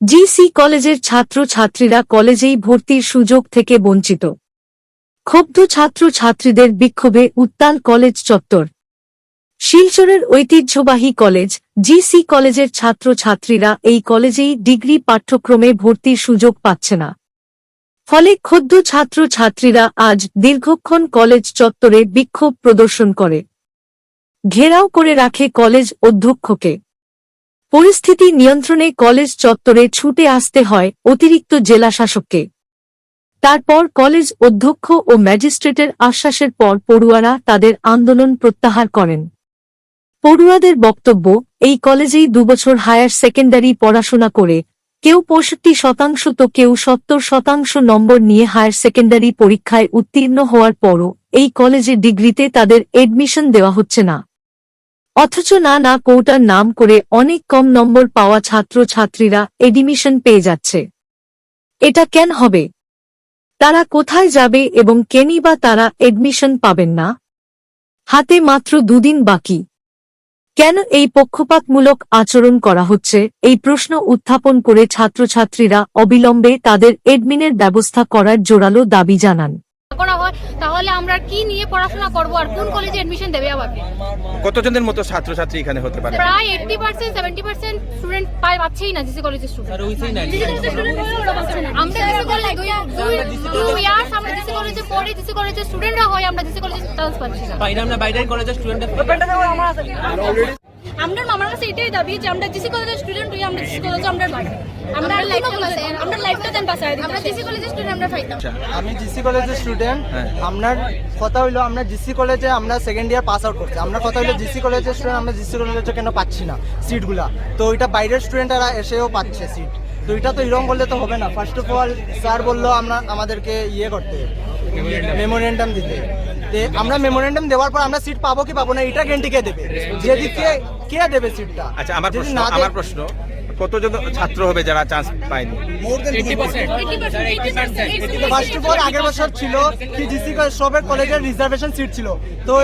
GC কলেজের ছাত্র ছাত্রীরা কলেজেই ভর্তির সুযোগ থেকে বঞ্চিত। ক্ষুব্ধ ছাত্র ছাত্রীদের বিক্ষোভে উত্তাল কলেজ চত্বর। শিলচরের ঐতিহ্যবাহী কলেজ জিসি কলেজের ছাত্র ছাত্রীরা এই কলেজেই ডিগ্রি পাঠ্যক্রমে ভর্তির সুযোগ পাচ্ছে না। ফলে ক্ষুব্ধ ছাত্র ছাত্রীরা আজ দীর্ঘক্ষণ কলেজ চত্বরে বিক্ষোভ প্রদর্শন করে। ঘেরাও করে রাখে কলেজ অধ্যক্ষকে। পরিস্থিতি নিয়ন্ত্রণে কলেজ চত্বরে ছুটে আসতে হয় অতিরিক্ত জেলা শাসককে। তারপর কলেজ অধ্যক্ষ ও ম্যাজিস্ট্রেটের আশ্বাসের পর পড়ুয়ারা তাদের আন্দোলন প্রত্যাহার করেন। পড়ুয়াদের বক্তব্য, এই কলেজেই দুবছর হায়ার সেকেন্ডারি পড়াশোনা করে, কেউ পঁয়ষট্টি শতাংশ তো কেউ সত্তর শতাংশ নম্বর নিয়ে হায়ার সেকেন্ডারি পরীক্ষায় উত্তীর্ণ হওয়ার পরও এই কলেজে ডিগ্রিতে তাদের এডমিশন দেওয়া হচ্ছে না। অথচ না না, কোটার নাম করে অনেক কম নম্বর পাওয়া ছাত্র ছাত্রীরা এডমিশন পেয়ে যাচ্ছে। এটা কেন হবে? তারা কোথায় যাবে এবং কেনই বা তারা এডমিশন পাবেন না? হাতে মাত্র দুদিন বাকি। কেন এই পক্ষপাতমূলক আচরণ করা হচ্ছে? এই প্রশ্ন উত্থাপন করে ছাত্রছাত্রীরা অবিলম্বে তাদের এডমিনের ব্যবস্থা করার জোরালো দাবি জানান। হয় তাহলে আমরা কি নিয়ে পড়াশোনা করব আর কোন কলেজে এডমিশন দেবে আমাকে? কতজনের মতো ছাত্রছাত্রী এখানে হতে পারে? প্রায় eighty percent seventy percent student পায় পাচ্ছেই না জিসি কলেজের স্টুডেন্ট আমরা জিসি কলেজে টু ইয়ার্স আমরা জিসি কলেজে পড়ি জিসি কলেজের স্টুডেন্টরা হয় আমরা জিসি কলেজে চান্স পাচ্ছি না। বাইরে আমরা বাইরের কলেজের স্টুডেন্ট আমরা আমার কাছে এটাই দাবি যে আমরা জিসি কলেজের স্টুডেন্ট হই আমরা জিসি কলেজে আমরা আমরা আমরা লাইফটা দেন বাঁচায় আমরা জিসি কলেজের স্টুডেন্ট আমরা পাইতাম আমি জিসি কলেজের স্টুডেন্ট হ্যাঁ। আপনার কথা হইল আমরা জিসি কলেজে আমরা সেকেন্ড ইয়ার পাস আউট করছি। আমরা কথা হইল জিসি কলেজের স্টুডেন্ট আমরা জিসি কলেজে কেন পাচ্ছি না সিটগুলা তো ওইটা বাইরের স্টুডেন্টরা এসেও পাচ্ছে সিট তো এটা তো এরকম বললে তো হবে না। ফার্স্ট অফ অল স্যার বলল আমরা আমাদেরকে ইয়ে করতে মেমোরেন্ডাম দিতে। তে আমরা মেমোরেন্ডাম দেওয়ার পর আমরা সিট পাবো কি পাবো না এটা গ্যারান্টি কে দেবে? যেদিকে কে দেবে সিটটা আচ্ছা আমার প্রশ্ন আমার প্রশ্ন কতজন ছাত্র হবে যারা চান্স পায়নি? ফার্স্ট অফ অল আগের বছর ছিল কি জিসি সবের কলেজের রিজার্ভেশন সিট ছিল। তো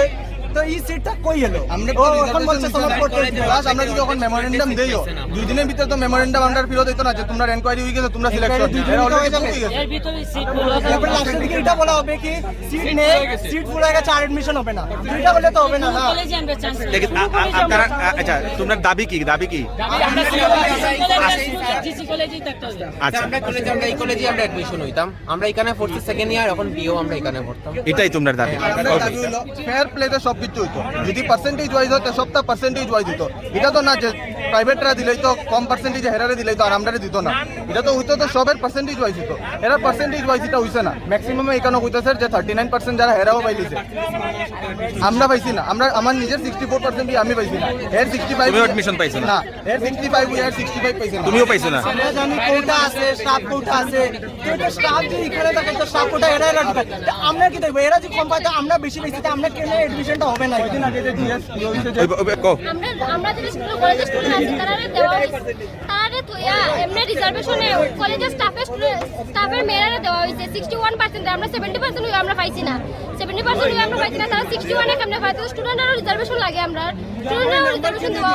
তো এই সিটটা কই এলো? আমরা এখন বলছে তোমার প্লাস আমরা যদি এখন মেমোরেন্ডাম দেইও দুই দিনের ভিতরে তো মেমোরেন্ডাম আমরা ফিরত দিত না যে তোমরা এনকোয়ারি হয়ে গেছে তোমরা সিলেকশন হয়ে। তারপরে লাস্টের দিকে এটা বলা হবে কি সিট নেই সিট ফুল হয়ে গেছে আর এডমিশন হবে না। এটা বলে তো হবে না আপনারা আচ্ছা তোমরা দাবি কি দাবি কি? আচ্ছা। আমরা কলেজে আমরা এই কলেজে আমরা অ্যাডমিশন হইতাম। আমরা এখানে পড়ছি সেকেন্ড ইয়ার এখন বিও আমরা এখানে পড়তাম এটাই তোমরা দাবি। ফেয়ার প্লেতে সব কিছু হইতো যদি পার্সেন্টেজ ওয়াইজ হতো সবটা পার্সেন্টেজ ওয়াইজ হইতো এটা তো না যে প্রাইভেটরা দিলেই তো কম পার্সেন্টেজ হেরারে দিলেই তো আর আমরা দিত না। এটা তো হইতো তো সবের পার্সেন্টেজ ওয়াইজ হইতো এরা পার্সেন্টেজ ওয়াইজ এটা হইছে না। ম্যাক্সিমাম এখানে হইতেছে যে থার্টি নাইন পার্সেন্ট যারা হেরাও পাইলিছে আমরা পাইছি না। আমরা আমার নিজের সিক্সটি ফোর পার্সেন্ট আমি পাইছি না। এর সিক্সটি ফাইভ admission পাইছো না? এর সিক্সটি ফাইভ এর সিক্সটি ফাইভ পাইছি না। তুমিও পাইছো না? আমরা জানি কোটা আছে স্টাফ কোটা আছে। কিন্তু স্টাফ যে এখানে থাকে তো স্টাফ কোটা রাখবে তো আমরা কি দেখব? এরা যে কম পায় তো আমরা বেশি বেশি তো আমরা কেন এডমিশনটা হবে না? এদিন আগে যে জিএস ওই- ওই- আমরা আমরা যদি স্কুল কলেজের স্টুডেন্ট তারারে দেওয়া হয়েছে। তারারে থইয়া এমনি রিজার্ভেশনে কলেজের স্টাফের স্টাফের মেয়েরা দেওয়া হয়েছে। সিক্সটি ওয়ান পার্সেন্ট আমরা সেভেন্টি পার্সেন্ট আমরা পাইছি না। সেভেন্টি পার্সেন্ট আমরা পাইছি না তারা সিক্সটি ওয়ানে কেমনে পাই তো স্টুডেন্টেরও রিজার্ভেশন লাগে আমরা। স্টুডেন্টেরও রিজার্ভেশন দেওয়া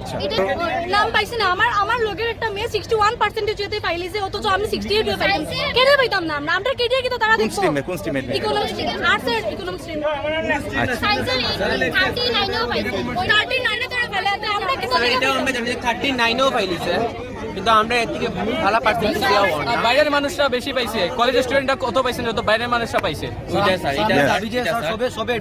আচ্ছা, এটা আচ্ছা। নাম পাইছি না। আমার আমার লোকের একটা মেয়ে সিক্সটি ওয়ান পার্সেন্টেজ যদি পাইলিছে অথচ আমি সিক্সটি এইট পাইতাম কেন পাইতাম না আমরা। আমরা কেটে কিন্তু তারা দেখব কোন স্ট্রিমে ইকোনমিক্স আর্টস এর ইকোনমিক্স স্ট্রিম সায়েন্সের 39 ও পাইছে। 39 স্যার আমরা জানি থার্টি নাইনেও পাইলিছে কিন্তু আমরা এর থেকে ভালো পার্সেন্টেজ দেওয়া হয় না। বাইরের মানুষরা বেশি পাইছে। কলেজের স্টুডেন্টরা কত পাইছে যত বাইরের মানুষরা পাইছে? ওইটা স্যার স্যার এটা স্যার সবে সবে